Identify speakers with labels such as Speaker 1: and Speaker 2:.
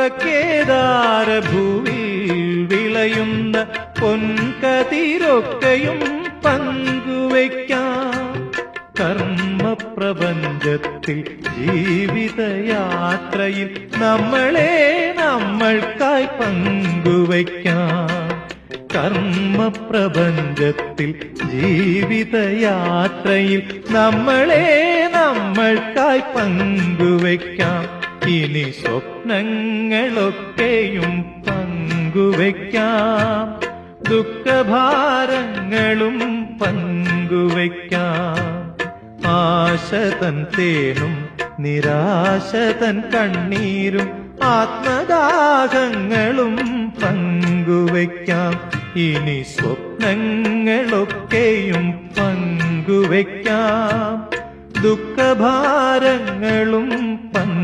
Speaker 1: കേദാരഭൂവിൽ വിളയുന്ന പൊൻകതിരൊക്കെയും പങ്കുവയ്ക്കാം. കർമ്മപ്രപഞ്ചത്തിൽ ജീവിതയാത്രയിൽ നമ്മളെ നമ്മൾക്കായി പങ്കുവയ്ക്കാം. കർമ്മപ്രപഞ്ചത്തിൽ ജീവിതയാത്രയിൽ നമ്മളെ നമ്മൾക്കായി പങ്കുവയ്ക്കാം. ഇനി സ്വപ്നങ്ങളൊക്കെയും പങ്കുവയ്ക്കാം. ദുഃഖഭാരങ്ങളും പങ്കുവയ്ക്കാം. ആശതൻ തേനും നിരാശതൻ കണ്ണീരും ആത്മദാഹങ്ങളും പങ്കുവയ്ക്കാം. ഇനി സ്വപ്നങ്ങളൊക്കെയും പങ്കുവയ്ക്കാം. ദുഃഖഭാരങ്ങളും പങ്കു